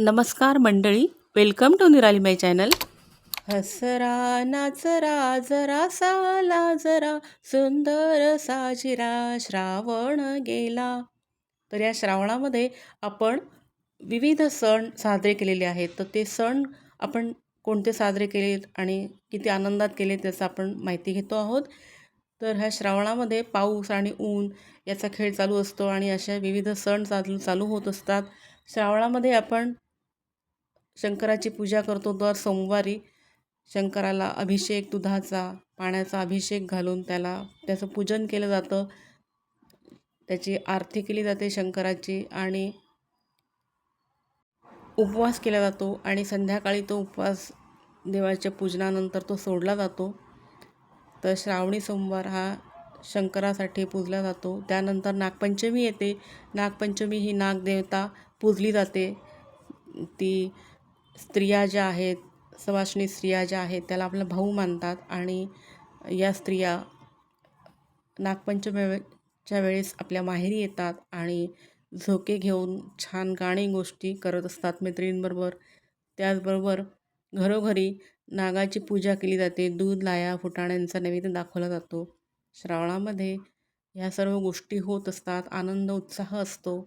नमस्कार मंडळी welcome to निराली माय चॅनल हसरा नाचरा जरा साला जरा सुंदर साजिरा श्रावण गेला. तर या श्रावणामध्ये आपण विविध सण साजरे केलेले आहेत. तर ते सण आपण कोणते साजरे केलेत आणि किती आनंदात केले त्याचं आपण माहिती घेतो आहोत. तर ह्या श्रावणामध्ये पाऊस आणि ऊन याचा खेळ चालू असतो आणि अशा विविध सण चालू चालू होत असतात. श्रावणामध्ये आपण शंकराची पूजा करतो दर सोमवारी. शंकराला अभिषेक दुधाचा पाण्याचा अभिषेक घालून त्याला त्याचं पूजन केलं जातं. त्याची आरती केली जाते शंकराची आणि उपवास केला जातो आणि संध्याकाळी तो उपवास देवाच्या पूजनानंतर तो सोडला जातो. तर श्रावणी सोमवार हा शंकरासाठी पूजला जातो. त्यानंतर नागपंचमी येते. नागपंचमी ही नागदेवता पूजली जाते. ती स्त्रिया ज्या आहेत सवाष्णी स्त्रिया ज्या आहेत त्याला आपला भाऊ मानतात आणि या स्त्रिया नागपंचमीच्या वेळेस आपल्या माहेरी येतात आणि झोके घेऊन छान गाणी गोष्टी करत असतात मैत्रिणींबरोबर. त्याचबरोबर घरोघरी नागाची पूजा केली जाते. दूध लाया फुटाण्यांचा नैवेद्य दाखवला जातो. श्रावणामध्ये ह्या सर्व गोष्टी होत असतात. आनंद उत्साह असतो.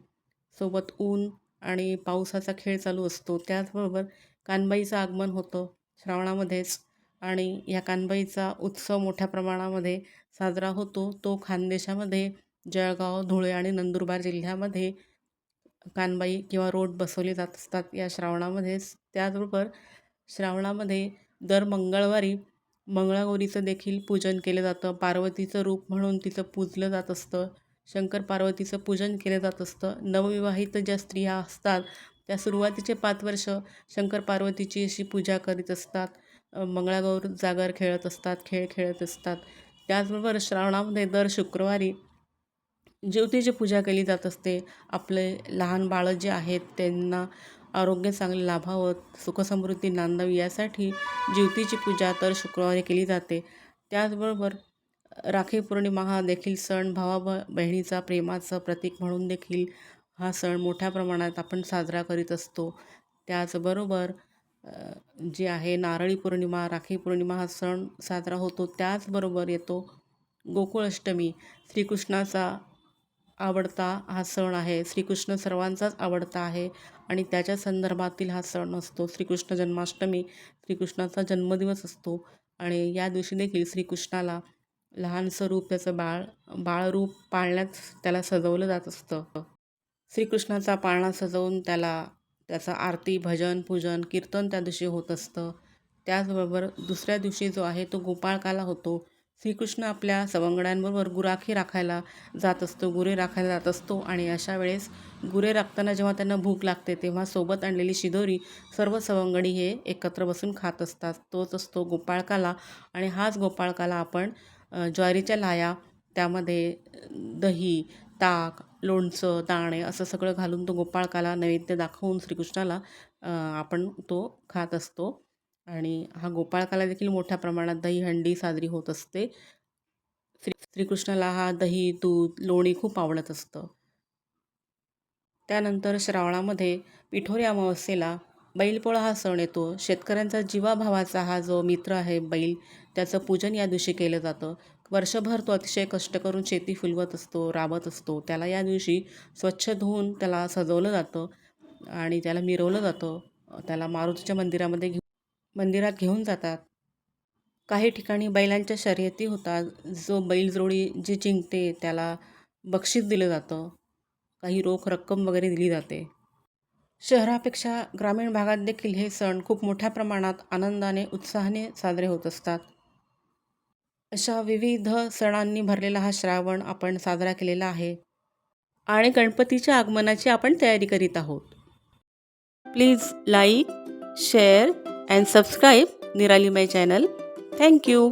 सोबत ऊन आणि पावसाचा खेळ चालू असतो. त्याचबरोबर कानबाईचं आगमन होतं श्रावणामध्येच आणि या कानबाईचा उत्सव मोठ्या प्रमाणामध्ये साजरा होतो. तो खानदेशामध्ये जळगाव धुळे आणि नंदुरबार जिल्ह्यामध्ये कानबाई किंवा रोड बसवले जात असतात या श्रावणामध्येच. त्याचबरोबर श्रावणामध्ये दर मंगळवारी मंगळागौरीचं देखील पूजन केलं जातं. पार्वतीचं रूप म्हणून तिचं पूजलं जात असतं. शंकर पार्वतीचं पूजन केलं जात असतं. नवविवाहित ज्या स्त्रिया असतात त्या सुरुवातीचे पाच वर्ष शंकर पार्वतीची अशी पूजा करीत असतात. मंगळागौर जागर खेळत असतात खेळ खेळत असतात. त्याचबरोबर श्रावणामध्ये दर शुक्रवारी ज्योतीची पूजा केली जात असते. आपले लहान बाळं जे आहेत त्यांना आरोग्य चांगलं लाभावं सुखसमृद्धी नांदावी यासाठी ज्योतीची पूजा तर शुक्रवारी केली जाते. त्याचबरोबर राखी पौर्णिमा हा देखील सण भावा ब बहिणीचा प्रेमाचं प्रतीक म्हणून देखील हा सण मोठ्या प्रमाणात आपण साजरा करीत असतो. त्याचबरोबर जे आहे नारळी पौर्णिमा राखी पौर्णिमा हा सण साजरा होतो त्याचबरोबर येतो गोकुळाष्टमी श्रीकृष्णाचा आवडता हा सण आहे. श्रीकृष्ण सर्वांचाच आवडता आहे आणि त्याच्या संदर्भातील हा सण असतो. श्रीकृष्ण जन्माष्टमी श्रीकृष्णाचा जन्मदिवस असतो आणि या दिवशी देखील श्रीकृष्णाला लहानसं रूप त्याचं बाळ बाळरूप पाळण्यात त्याला सजवलं जात असतं. श्रीकृष्णाचा पाळणा सजवून त्याला त्याचं आरती भजन पूजन कीर्तन त्या दिवशी होत असतं. त्याचबरोबर दुसऱ्या दिवशी जो आहे तो गोपाळकाला होतो. श्रीकृष्ण आपल्या सवंगड्यांबरोबर गुराखी राखायला जात असतो गुरे राखायला जात असतो आणि अशा वेळेस गुरे राखताना जेव्हा त्यांना भूक लागते तेव्हा सोबत आणलेली शिदोरी सर्व सवंगडी हे एकत्र बसून खात असतात. तोच असतो गोपाळकाला आणि हाच गोपाळकाला आपण ज्वारीच्या लाया त्यामध्ये दही ताक लोणचं दाणे असं सगळं घालून तो गोपाळकाला नैवेद्य दाखवून श्रीकृष्णाला आपण तो खात असतो. आणि हा गोपाळकाला देखील मोठ्या प्रमाणात दहीहंडी साजरी होत असते. श्री श्रीकृष्णाला हा दही दूध लोणी खूप आवडत असतं. त्यानंतर श्रावणामध्ये पिठोरी अमावस्येला बैलपोळा हा सण येतो. शेतकऱ्यांचा जीवाभावाचा हा जो मित्र आहे बैल त्याचं पूजन या दिवशी केलं जातं. वर्षभर तो अतिशय कष्ट करून शेती फुलवत असतो राबत असतो. त्याला या दिवशी स्वच्छ धुवून त्याला सजवलं जातं आणि त्याला मिरवलं जातं. त्याला मारुतीच्या मंदिरामध्ये घेऊ मंदिरात घेऊन जातात. काही ठिकाणी बैलांच्या शर्यती होतात जो बैलजोडी जी जिंकते त्याला बक्षीस दिलं जातं. काही रोख रक्कम वगैरे दिली जाते. शहरापेक्षा ग्रामीण भागात देखील हे सण खूप मोठ्या प्रमाणात आनंदाने उत्साहाने साजरे होत असतात. अशा विविध सणांनी भरलेला हा श्रावण आपण साजरा केलेला आहे. आणि गणपतीच्या आगमनाची आपण तयारी करीत आहोत. Please like share and subscribe Nirali my channel. Thank you